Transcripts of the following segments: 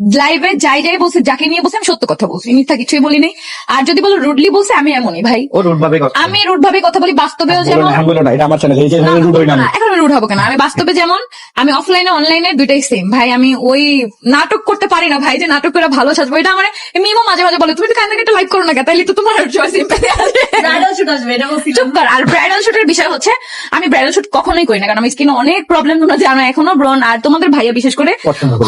লাইভে যাই যাই বলছে যাকে নিয়ে বলছে আমি সত্য কথা বলছি। মিথ্যা কিছুই বলি নাই। আর যদি বলো রুডলি বলছে আমি এমনই ভাই। ও রুট ভাবে কথা। আমি রুড ভাবে কথা বলি বাস্তবেও বলো যেমন না, এটা আমার চ্যানেল এই যে রুট হই না আমি। এখন রুড হব কেন? আমি বাস্তবে যেমন আমি অফলাইনে অনলাইনে দুইটাই সেম ভাই আমি ওই নাটক করতে পারি না ভাই যে নাটক করে ভালো সাজবো। এটা আমার মিমো মাঝে মাঝে বলে তুমি তো কান্দাকে একটা লাইক করো না কেন? তাইলে তো তোমার চুপ কর। আর ব্রাইডাল শুটের বিষয় হচ্ছে আমি ব্রাইডাল শুট কখনোই করি না কারণ আমার স্কিনে অনেক প্রবলেম তোমরা জানো এখনও ব্রন আর তোমাদের ভাইয়া বিশেষ করে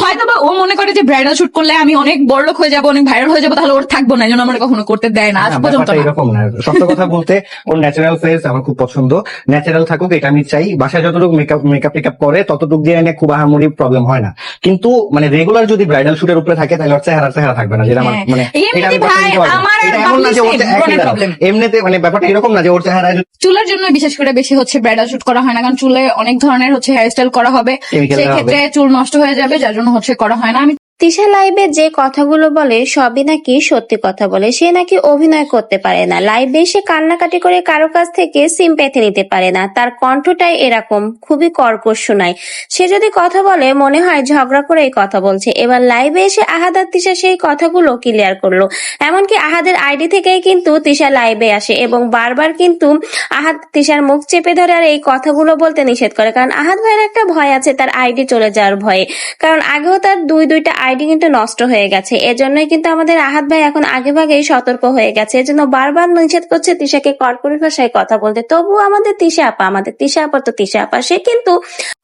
হয়তো বা ও মনে করে যে ব্রাইডাল শুট করলে আমি অনেক বড় লোক হয়ে যাব অনেক ভাইরাল হয়ে যাব তাহলে ওর থাকব না জন্য আমার কখনো করতে দেয় না আজ পর্যন্ত না। এরকম না সত্য কথা বলতে ওর ন্যাচারাল ফেস আমার খুব পছন্দ ন্যাচারাল থাকুক এটা আমি চাই বাসায় যতটুকু মেকআপ মেকআপ টেকআপ করে ততটুকু দিয়ে এনে খুব আহামরি প্রবলেম হয় না কিন্তু মানে রেগুলার যদি ব্রাইডাল শুটের উপরে থাকে তাহলে ওর চেহারা চেহারা থাকবে না যেটা আমার হ্যাঁ। মানে এমনিতে এটা আমি ভাই, করি না। আমার আর এটা এমন না যে ওর বাবলির চে- একই same দাঁড়াও। problem। এমনিতে মানে ব্যাপারটা এরকম না যে ওর চেহারায় চুলের জন্য বিশেষ করে বেশি হচ্ছে ব্রাইডাল শুট করা হয় না কারণ চুলে অনেক ধরনের হচ্ছে হেয়ার স্টাইল করা হবে Chemical সেই দেওয়া ক্ষেত্রে চুল নষ্ট হয়ে যাবে যার জন্য হচ্ছে করা হয় না আমি তিশা লাইভে যে কথাগুলো বলে, সবই নাকি সত্যি কথা বলে। সে নাকি অভিনয় করতে পারে না। লাইভে এসে কান্নাকাটি করে কারও কাছ থেকে সিম্প্যাথি নিতে পারে না। তার কণ্ঠটাই এরকম, খুবই কর্কশ শোনায়। সে যদি কথা বলে, মনে হয় ঝগড়া করে এই কথা বলছে। এবার লাইভে এসে আহাদার তিশা সেই কথাগুলো ক্লিয়ার করল। এমনকি আহাদের আইডি থেকেই কিন্তু তিশা লাইভে আসে এবং বারবার কিন্তু আহাদ তিশার মুখ চেপে ধরে আর এই কথাগুলো বলতে নিষেধ করে। কারণ আহাদ ভাইয়ের একটা ভয় আছে, তার আইডি চলে যাওয়ার ভয়ে। কারণ আগেও তার দুই দুইটা আইডি কিন্তু নষ্ট হয়ে গেছে। এজন্যই কিন্তু আমাদের আহাদ ভাই এখন আগে ভাগেই সতর্ক হয়ে গেছে। এজন্য বারবার নিষেধ করছে তিশাকে কর্পোরেট ভাষায় কথা বলতে। তবু আমাদের তিশা আপা, আমাদের তিশা আপা তো তিশা আপা। সে কিন্তু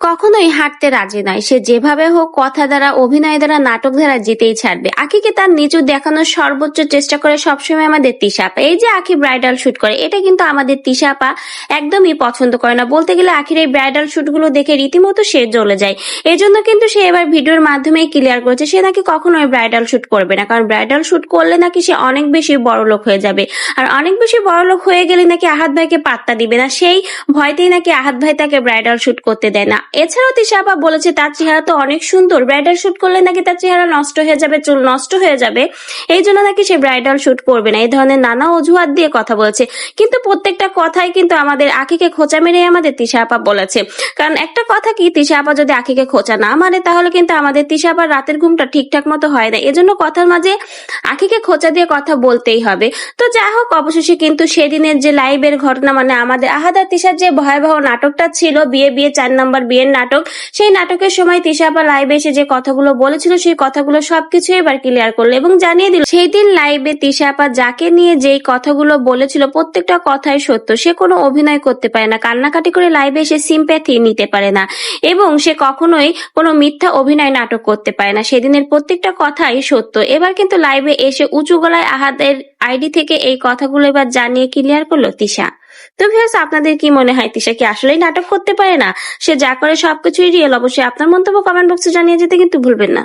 কখনোই হাঁটতে রাজি নয়। সে যেভাবে হোক কথা দ্বারা, অভিনয় দ্বারা, নাটক দ্বারা জিতেই ছাড়বে। আখিকে তার নিচু দেখানোর সর্বোচ্চ চেষ্টা করে সবসময় আমাদের তিশা আপা। এই যে আখি ব্রাইডাল শুট করে, এটা কিন্তু আমাদের তিশা আপা একদমই পছন্দ করে না। বলতে গেলে আখির এই ব্রাইডাল শুটগুলো দেখে রীতিমতো সে জ্বলে যায়। এই জন্য কিন্তু সে এবার ভিডিওর মাধ্যমে ক্লিয়ার করেছে। সে নাকি কখনোই ব্রাইডাল শুট করবে না। কারণ ব্রাইডাল শুট করলে নাকি সে অনেক বেশি বড় লোক হয়ে যাবে। আর অনেক বেশি বড় লোক হয়ে গেলে নাকি আহাত ভাইকে পাত্তা দিবে না। সেই ভয়তেই নাকি আহাত ভাই তাকে ব্রাইডাল শুট করতে দেয় না। এছাড়াও তিশা আপা বলেছে, তার চেহারা তো অনেক সুন্দর। ব্রাইডাল শুট করলে নাকি তার চেহারা নষ্ট হয়ে যাবে, চুল নষ্ট হয়ে যাবে। এই জন্য নাকি সে ব্রাইডাল শুট করবে না। এই ধরনের নানা অজুহাত দিয়ে কথা বলেছে। কিন্তু প্রত্যেকটা কথাই কিন্তু আমাদের আখিকে খোঁচা মেরে আমাদের তিশা আপা বলেছে। কারণ একটা কথা কি, তিশা আপা যদি আখিকে খোঁচা না মারে, তাহলে কিন্তু আমাদের তিশা আপার রাতের ঘুমটা ঠিকঠাক মতো হয় না। এজন্য কথার মাঝে আখিকে খোঁচা দিয়ে কথা বলতেই হবে। তো যাই হোক, অবশেষে কিন্তু সেদিনের যে লাইভের ঘটনা মানে আমাদের আহাদা তিশার যে ভয়াবহ নাটকটা ছিল, বিয়ে বিয়ে চার নম্বর বিয়ের নাটক, সেই নাটকের সময় তিশা আপা লাইভে এসে যে কথাগুলো বলেছিল, সেই কথাগুলো সবকিছু এবার ক্লিয়ার করল এবং জানিয়ে দিল সেই দিন লাইভে তিশা আপা যাকে নিয়ে যেই কথাগুলো বলেছিল, প্রত্যেকটা কথাই সত্য। সে কোনো অভিনয় করতে পারে না। কান্নাকাটি করে লাইভে এসে সিম্প্যাথি নিতে পারে না। এবং সে কখনোই কোনো মিথ্যা অভিনয় নাটক করতে পারে না। সেদিনের প্রত্যেকটা কথাই সত্য। এবার কিন্তু লাইভে এসে উঁচু গলায় আহাদের আইডি থেকে এই কথাগুলো এবার জানিয়ে ক্লিয়ার করল তিশা। তো ভিউয়ার্স আপনাদের কি মনে হয়? তিশা কি আসলেই নাটক করতে পারে না? সে যা করে সবকিছুই রিয়েল অবশ্যই আপনার মন্তব্য কমেন্ট বক্সে জানিয়ে যেতে কিন্তু ভুলবেন না।